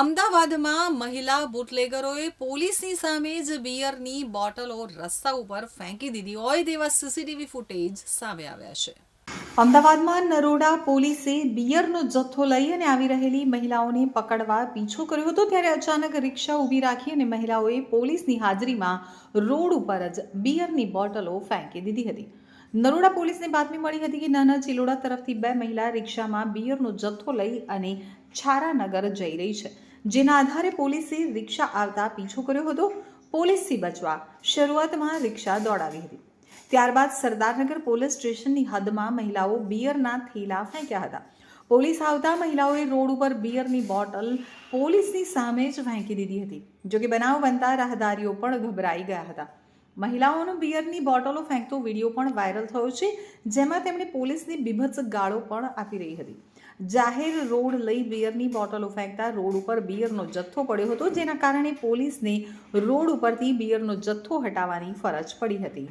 અમદાવાદમાં મહિલા બુટલેગરોએ પોલીસની સામે જ બિયરની બોટલો રસ્તા ઉપર ફેંકી દીધી હોય તેવા સીસીટીવી ફૂટેજ સામે આવ્યા છે. અમદાવાદમાં નરોડા પોલીસે બિયરનો જથ્થો લઈ અને આવી રહેલી મહિલાઓને પકડવા પીછો કર્યો હતો ત્યારે અચાનક રિક્ષા ઊભી રાખી અને મહિલાઓએ પોલીસની હાજરીમાં રોડ ઉપર જ બિયરની બોટલો ફેંકી દીધી હતી. નરોડા પોલીસને બાતમી મળી હતી કે નાના ચિલોડા તરફથી બે મહિલા રિક્ષામાં બિયરનો જથ્થો લઈ અને છારાનગર જઈ રહી છે. જેના આધારે પોલીસે રિક્ષા આવતા પીછો કર્યો હતો. પોલીસથી બચવા શરૂઆતમાં રિક્ષા દોડાવી હતી. ત્યારબાદ સરદારનગર પોલીસ સ્ટેશનની હદમાં મહિલાઓ બિયરના થેલા ફેંક્યા હતા. પોલીસ આવતા મહિલાઓએ રોડ ઉપર બિયરની બોટલ પોલીસની સામે જ ફેંકી દીધી હતી, જોકે બનાવ બનતા રાહદારીઓ પણ ગભરાઈ ગયા હતા. મહિલાઓનો બિયરની બોટલો ફેંકતો વીડિયો પણ વાયરલ થયો છે, જેમાં તેમણે પોલીસની બીભત્સ ગાળો પણ આપી રહી હતી. જાહેર રોડ લઈ બિયરની બોટલો ફેંકતા રોડ ઉપર બિયરનો જથ્થો પડ્યો હતો, જેના કારણે પોલીસને રોડ ઉપરથી બિયરનો જથ્થો હટાવવાની ફરજ પડી હતી.